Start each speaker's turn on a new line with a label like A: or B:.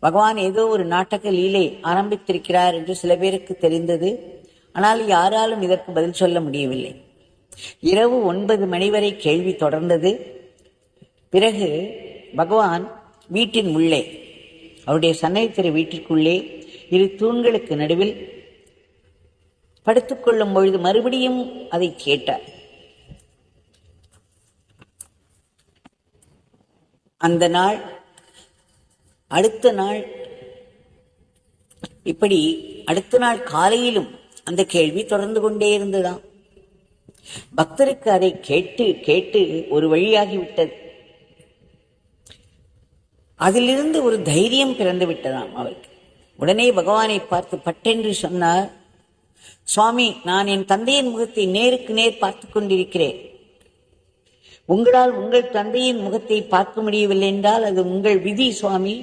A: பகவான் ஏதோ ஒரு நாட்டக லீலை ஆரம்பித்திருக்கிறார் என்று சில பேருக்கு தெரிந்தது. ஆனால் யாராலும் இதற்கு பதில் சொல்ல முடியவில்லை. இரவு ஒன்பது மணி வரை கேள்வி தொடர்ந்தது. பிறகு பகவான் வீட்டின் உள்ளே அவருடைய சன்னதி வீட்டிற்குள்ளே இரு தூண்களுக்கு நடுவில் படுத்துக்கொள்ளும் பொழுது மறுபடியும் அதை கேட்டார். அந்த நாள் அடுத்த நாள் இப்படி அடுத்த நாள் காலையிலும் அந்த கேள்வி தொடர்ந்து கொண்டே இருந்ததாம். பக்தருக்கு அதை கேட்டு கேட்டு ஒரு வழியாகிவிட்டது அதிலிருந்து ஒரு தைரியம் பிறந்து விட்டதாம் அவருக்கு. உடனே பகவானை பார்த்து பட்டென்று சொன்னார் சுவாமி நான் என் தந்தையின் முகத்தை நேருக்கு நேர் பார்த்து கொண்டிருக்கிறேன். உங்களால் உங்கள் தந்தையின் முகத்தை பார்க்க முடியவில்லை என்றால் அது உங்கள் விதி சுவாமி.